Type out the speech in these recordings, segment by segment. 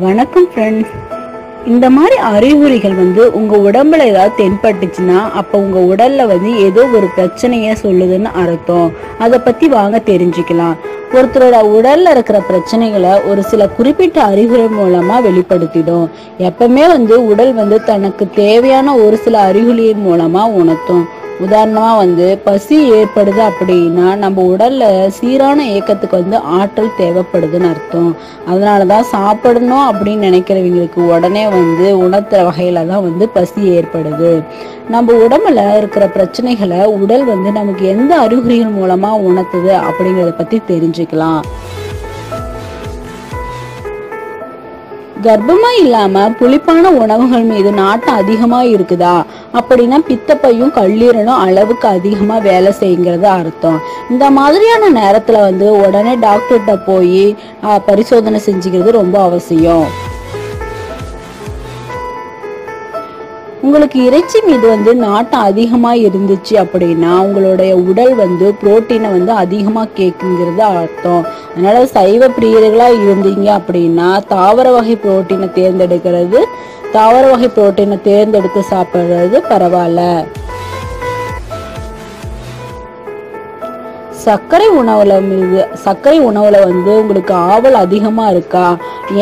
வணக்கம் ஃப்ரெண்ட்ஸ் இந்த மாதிரி அறிகுறிகள் வந்து உங்க உடம்புல ஏதாவது தென்பட்டுச்சுன்னா அப்போ உங்க உடல்ல வந்து ஏதோ ஒரு பிரச்சனைய சொல்லுதுன்னு அர்த்தம். அதை பத்தி வாங்க தெரிஞ்சுக்கலாம். ஒருத்தரோட உடல்ல இருக்கிற பிரச்சனைகளை ஒரு சில குறிப்பிட்ட அறிகுறி மூலமா வெளிப்படுத்திடும். எப்பவுமே வந்து உடல் வந்து தனக்கு தேவையான ஒரு சில அறிகுறியின் மூலமா உணர்த்தும். உதாரணமா வந்து பசி ஏற்படுது அப்படின்னா நம்ம உடல்ல சீரான இயக்கத்துக்கு வந்து ஆற்றல் தேவைப்படுதுன்னு அர்த்தம். அதனாலதான் சாப்பிடணும் அப்படின்னு நினைக்கிறவங்களுக்கு உடனே வந்து உணர்த்துற வகையில தான் வந்து பசி ஏற்படுது. நம்ம உடம்புல இருக்கிற பிரச்சனைகளை உடல் வந்து நமக்கு எந்த அறிகுறிகள் மூலமா உணர்த்துது அப்படிங்கறத பத்தி தெரிஞ்சுக்கலாம். கர்ப்பமா இல்லாம புளிப்பான உணவுகள் மீது நாட்டம் அதிகமா இருக்குதா? அப்படின்னா பித்தப்பையும் கல்லீரலும் அளவுக்கு அதிகமா வேலை செய்யுங்கிறது அர்த்தம். இந்த மாதிரியான நேரத்துல வந்து உடனே டாக்டர்கிட்ட போய் பரிசோதனை செஞ்சுக்கிறது ரொம்ப அவசியம். உங்களுக்கு இறைச்சி மீது வந்து நாட்டம் அதிகமாக இருந்துச்சு அப்படின்னா உங்களுடைய உடல் வந்து புரோட்டீனை வந்து அதிகமாக கேட்குங்கிறது அர்த்தம். அதனால் சைவ பிரியர்களாக இருந்தீங்க அப்படின்னா தாவர வகை புரோட்டீனை தேர்ந்தெடுக்கிறது தாவர வகை புரோட்டீனை தேர்ந்தெடுத்து சாப்பிட்றது பரவாயில்ல. சர்க்கரை உணவில் மீது சர்க்கரை உணவில் வந்து உங்களுக்கு ஆவல் அதிகமாக இருக்கா?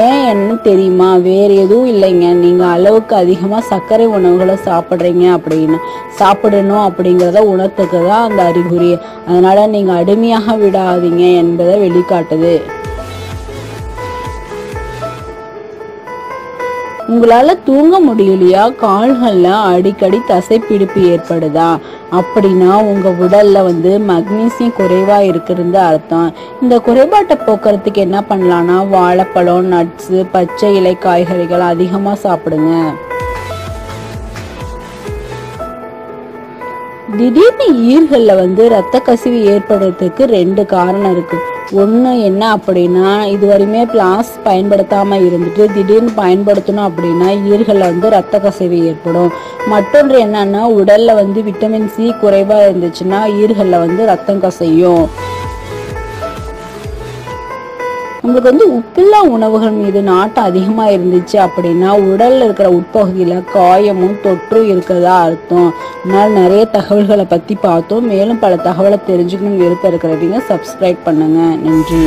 ஏன் என்ன தெரியுமா? வேறு எதுவும் இல்லைங்க. நீங்கள் அளவுக்கு அதிகமாக சர்க்கரை உணவுகளை சாப்பிட்றீங்க அப்படின்னு. சாப்பிடணும் அப்படிங்கிறத உணர்த்துக்கு தான் அந்த அறிகுறி. அதனால் நீங்கள் அடிமையாக விடாதீங்க என்பதை வெளிக்காட்டுது. உங்களால தூங்க முடியலையா? கால்கள்ல அடிக்கடி தசைப்பிடிப்பு ஏற்படுதா? அப்படின்னா உங்க உடல்ல வந்து மக்னீசியம் குறைவா இருக்கிறது அர்த்தம். இந்த குறைபாட்டை போக்குறதுக்கு என்ன பண்ணலாம்னா வாழைப்பழம் நட்ஸ் பச்சை இலை காய்கறிகள் அதிகமா சாப்பிடுங்க. திடீர்னு ஈர்கள்ல வந்து ரத்த கசிவு ஏற்படுறதுக்கு ரெண்டு காரணம் இருக்கு. ஒன்று என்ன அப்படின்னா இது வரையுமே பிளாஸ் பயன்படுத்தாமல் இருந்துட்டு திடீர்னு பயன்படுத்தணும் அப்படின்னா ஈர்களில் வந்து ரத்த கசிவு ஏற்படும். மற்றொன்று என்னன்னா உடலில் வந்து விட்டமின் சி குறைவா இருந்துச்சுன்னா ஈர்களில் வந்து ரத்தம் கசையும். நம்மளுக்கு வந்து உப்பில்லா உணவுகள் மீது நாட்டம் அதிகமாக இருந்துச்சு அப்படின்னா உடலில் இருக்கிற உட்பகுதியில் காயமும் தொற்றும் இருக்கிறதா அர்த்தம். அதனால் நிறைய தகவல்களை பற்றி பார்த்தோம். மேலும் பல தகவலை தெரிஞ்சுக்கணும் விருப்பம் இருக்கிறவங்க சப்ஸ்கிரைப் பண்ணுங்கள் நன்றி.